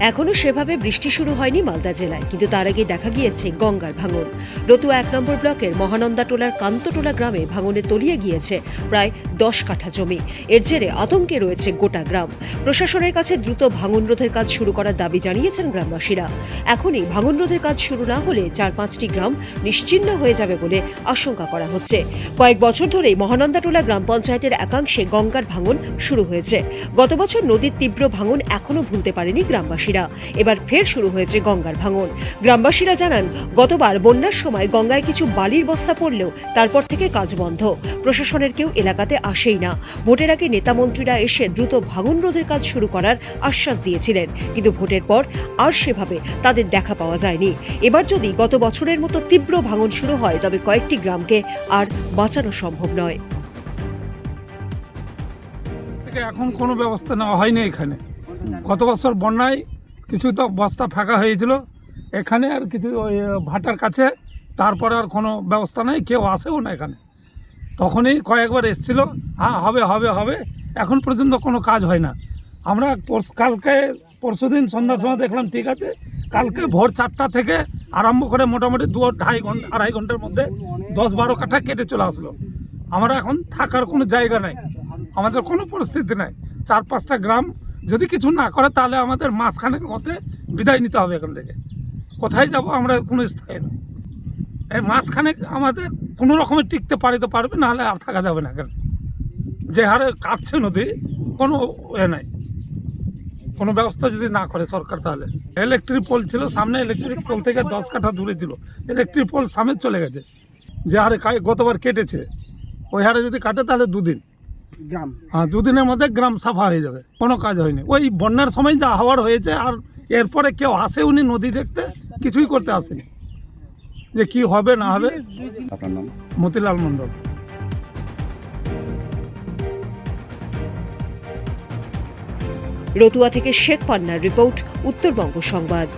এখনও সেভাবে বৃষ্টি শুরু হয়নি মালদা জেলায়, কিন্তু তার আগে দেখা গিয়েছে গঙ্গার ভাঙন। রতুয়া এক নম্বর ব্লকের মহানন্দা টোলার কান্তটোলা গ্রামে ভাঙনে তলিয়ে গিয়েছে প্রায় দশ কাঠা জমি। এর জেরে আতঙ্কে রয়েছে গোটা গ্রাম। প্রশাসনের কাছে দ্রুত ভাঙন রোধের কাজ শুরু করার দাবি জানিয়েছেন গ্রামবাসীরা। এখনই ভাঙন রোধের কাজ শুরু না হলে চার পাঁচটি গ্রাম নিশ্চিহ্ন হয়ে যাবে বলে আশঙ্কা করা হচ্ছে। কয়েক বছর ধরেই মহানন্দাটোলা গ্রাম পঞ্চায়েতের একাংশে গঙ্গার ভাঙন শুরু হয়েছে। গত বছর নদীর তীব্র ভাঙন এখনও ভুলতে পারেনি গ্রামবাসীরা। এবার ফের শুরু হয়েছে গঙ্গার ভাঙন। গ্রামবাসীরা জানান, গতবার বন্যার সময় গঙ্গায় কিছু বালির বস্তা পড়লেও তারপর থেকে কাজ বন্ধ। প্রশাসনের কেউ এলাকাতে আসেই না। ভোটের আগে নেতামন্ত্রীরা এসে দ্রুত ভাঙন রোধের কাজ শুরু করার আশ্বাস দিয়েছিলেন। কিন্তু ভোটের পর আর সেভাবে তাদের দেখা পাওয়া যায়নি। এবার যদি গত বছরের মতো তীব্র ভাঙন শুরু হয়, তবে কয়েকটি গ্রামকে আর বাঁচানো সম্ভব নয়। এখন কোনো ব্যবস্থা নেওয়া হয়নি এখানে। গত বছর বন্যায় কিছু তো বস্তা ফাঁকা হয়েছিল। এখানে আর কিছু ওই ভাটার কাছে। তারপরে আর কোনো ব্যবস্থা নেই, কেউ আসেও না এখানে। তখনই কয়েকবার এসছিল হ্যাঁ হবে হবে হবে। এখন পর্যন্ত কোনো কাজ হয় না। আমরা পরশ- কালকে পরশুদিন সন্ধ্যার সময় দেখলাম, ঠিক আছে। কালকে ভোর চারটা থেকে আরম্ভ করে মোটামুটি দু ঢাই ঘণ্টা, আড়াই ঘণ্টার মধ্যে দশ বারো কাঠা কেটে চলে আসলো। আমরা এখন থাকার কোনো জায়গা নাই। আমাদের কোনো পরিস্থিতি নাই। চার পাঁচটা গ্রাম যদি কিছু না করে, তাহলে আমাদের মাঝখানের মধ্যে বিদায় নিতে হবে এখান থেকে। কোথায় যাব আমরা কোনো স্থায়ী নেই এই মাঝখানে আমাদের কোনো রকমে টিকতে পারি তো পারবে, নাহলে আর থাকা যাবে না এখানে। যে হারে কাটছে নদী, কোনো এ নাই। কোনো ব্যবস্থা যদি না করে সরকার তাহলে। ইলেকট্রিক পোল ছিল, সামনে ইলেকট্রিক পোল থেকে দশ কাঠা দূরে ছিল। ইলেকট্রিক পোল সামনে চলে গেছে। যে হারে গতবার কেটেছে। ওই হারে যদি কাটে, তাহলে দুদিন। গ্রাম। হ্যাঁ দুদিনের মধ্যে গ্রাম সাফা হয়ে যাবে কোনো কাজ হয়নি। ওই বন্যার সময় যা হওয়ার হয়েছে আর এরপরে কেউ আসে উনি নদী দেখতে কিছুই করতে আসেনি। যে কি হবে না হবে? আপনার নাম? মতিলাল মণ্ডল। রতুয়া থেকে শেখ পান্নার রিপোর্ট উত্তরবঙ্গ সংবাদ।